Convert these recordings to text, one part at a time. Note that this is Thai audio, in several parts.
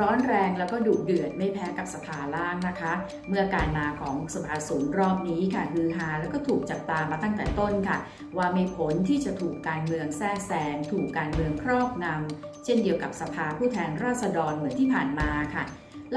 ร้อนแรงแล้วก็ดุเดือดไม่แพ้กับสภาล่างนะคะ เมื่อการมาของสภาสูงรอบนี้ค่ะฮือฮาแล้วก็ถูกจับตามาตั้งแต่ต้นค่ะ ว่ามีผลที่จะถูกการเมืองแทรกแซงถูกการเมืองครอบงำเช่นเดียวกับสภาผู้แทนราษฎรเหมือนที่ผ่านมาค่ะ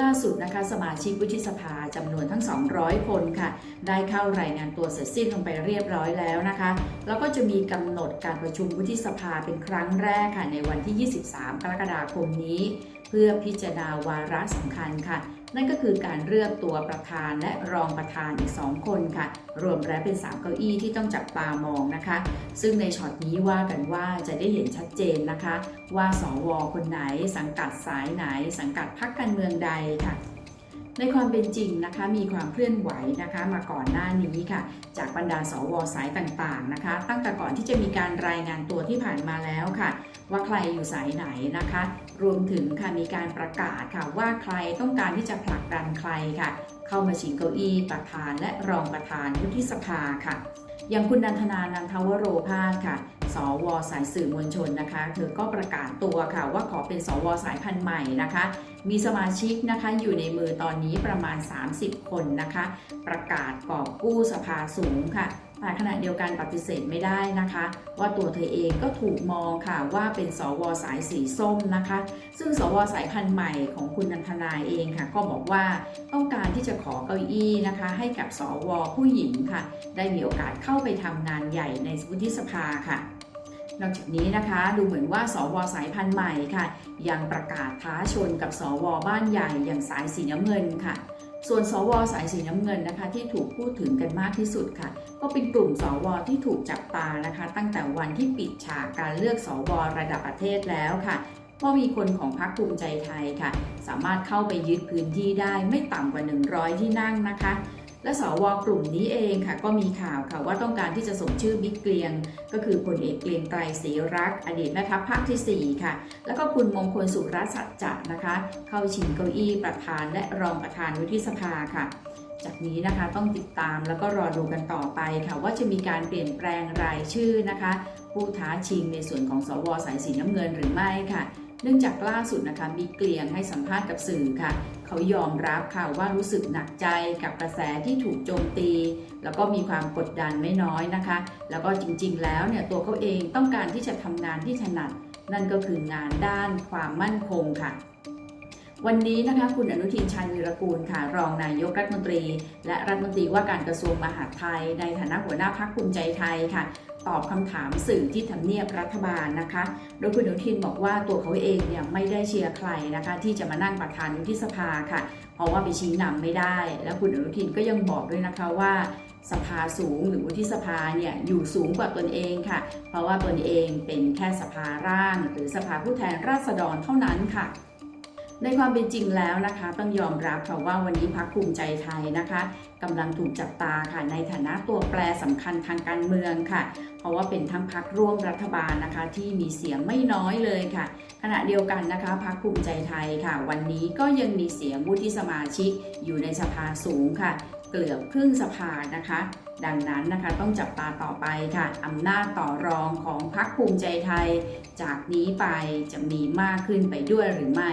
ล่าสุดนะคะสมาชิกวุฒิสภาจำนวนทั้ง 200 คนค่ะ ได้เข้ารายงานตัวเสร็จสิ้นลงไปเรียบร้อยแล้วนะคะ แล้วก็จะมีกำหนดการประชุมวุฒิสภาเป็นครั้งแรกค่ะในวันที่ 23 กรกฎาคมนี้ เพื่อพิจารณาวาระสำคัญค่ะ นั่นก็คือการเลือกตัวประธานและรองประธานอีก 2 คนค่ะ รวมแล้วเป็น 3 เก้าอี้ที่ต้องจับตามองนะคะ ซึ่งในช็อตนี้ว่ากันว่าจะได้เห็นชัดเจนนะคะ ว่าสวคนไหน สังกัดสายไหน สังกัดพรรคการเมืองใดค่ะในความเป็นจริงนะคะมีความเคลื่อนไหวนะคะมาก่อนหน้านี้ค่ะ จากบรรดาสวสายต่างๆนะคะ ตั้งแต่ก่อนที่จะมีการรายงานตัวที่ผ่านมาแล้วค่ะ ว่าใครอยู่สายไหนนะคะ รวมถึงค่ะมีการประกาศค่ะว่าใครต้องการที่จะผลักดันใครค่ะ เข้ามาชิงเก้าอี้ประธานและรองประธานวุฒิสภาค่ะ อย่างคุณนันทนานันทวโรภาสค่ะ สวสายสื่อมวลชนนะคะ เธอก็ประกาศตัวค่ะว่าขอเป็นสวสายพันธุ์ใหม่นะคะ มีสมาชิกนะคะอยู่ในมือตอนนี้ประมาณ 30 คนนะคะ ประกาศกอบกู้สภาสูงค่ะแต่ขณะเดียวกันปฏิเสธไม่ได้นะคะ ว่าตัวเธอเองก็ถูกมองค่ะว่าเป็นสวสายสีส้มนะคะ ซึ่งสวสายพันธุ์ใหม่ของคุณนันทนาเองค่ะ ก็บอกว่าต้องการที่จะขอเก้าอี้นะคะ ให้กับสวผู้หญิงค่ะ ได้มีโอกาสเข้าไปทำงานใหญ่ในวุฒิสภาค่ะ นอกจากนี้นะคะ ดูเหมือนว่าสวสายพันธุ์ใหม่ค่ะ ยังประกาศท้าชนกับสวบ้านใหญ่อย่างสายสีน้ำเงินค่ะ ส่วนสวสายสีน้ำเงินนะคะ ที่ถูกพูดถึงกันมากที่สุดค่ะ ก็เป็นกลุ่มสวที่ถูกจับตานะคะ ตั้งแต่วันที่ปิดฉากการเลือกสวระดับประเทศแล้วค่ะเพราะมีคนของพรรคภูมิใจไทยค่ะ สามารถเข้าไปยึดพื้นที่ได้ไม่ต่ำกว่า 100 ที่นั่งนะคะ และสวกลุ่มนี้เองค่ะก็มีข่าวค่ะว่าต้องการที่จะส่งชื่อบิ๊กเกลียง ก็คือพลเอกเกลียงไกรศรีรัก อดีตแม่ทัพภาคทีสี่4 ค่ะ แล้วก็คุณมงคลสุรสัจจะนะคะ เข้าชิงเก้าอี้ประธานและรองประธานวุฒิสภาค่ะจากนี้นะคะต้องติดตามแล้วก็รอดูกันต่อไปค่ะ ว่าจะมีการเปลี่ยนแปลงรายชื่อนะคะ ผู้ท้าชิงในส่วนของสวสายสีน้ำเงินหรือไม่ค่ะ เนื่องจากล่าสุดนะคะบิ๊กเกลียงให้สัมภาษณ์กับสื่อค่ะ เขายอมรับค่ะว่ารู้สึกหนักใจกับกระแสที่ถูกโจมตี แล้วก็มีความกดดันไม่น้อยนะคะ แล้วก็จริงๆ แล้วเนี่ยตัวเขาเองต้องการที่จะทำงานที่ถนัด นั่นก็คืองานด้านความมั่นคงค่ะวันนี้นะคะคุณอนุทินชาญวีรกูลค่ะรองนายกรัฐมนตรี และรัฐมนตรีว่าการกระทรวงมหาดไทย ในฐานะหัวหน้าพักภูมิใจไทยค่ะ ตอบคำถามสื่อที่ทำเนียบรัฐบาลนะคะ โดยคุณอนุทินบอกว่าตัวเขาเองเนี่ยไม่ได้เชียร์ใครนะคะ ที่จะมานั่งประธานวุฒิสภาค่ะ เพราะว่าไปชี้นำไม่ได้ แล้วคุณอนุทินก็ยังบอกด้วยนะคะว่าสภาสูงหรือวุฒิสภาเนี่ยอยู่สูงกว่าตนเองค่ะ เพราะว่าตนเองเป็นแค่สภาร่าง หรือสภาผู้แทนราษฎรเท่านั้นค่ะ ในความเป็นจริงแล้วนะคะต้องยอมรับค่ะว่าวันนี้พักภูมิใจไทยนะคะกำลังถูกจับตาค่ะในฐานะตัวแปรสำคัญทางการเมืองค่ะ เพราะว่าเป็นทั้งพักร่วมรัฐบาลนะคะ ที่มีเสียงไม่น้อยเลยค่ะ ขณะเดียวกันนะคะพักภูมิใจไทยค่ะ วันนี้ก็ยังมีเสียงวุฒิสมาชิกอยู่ในสภาสูงค่ะ เกือบครึ่งสภานะคะดังนั้นนะคะต้องจับตาต่อไปค่ะอำนาจต่อรองของพรรคภูมิใจไทย จากนี้ไปจะมีมากขึ้นไปด้วยหรือไม่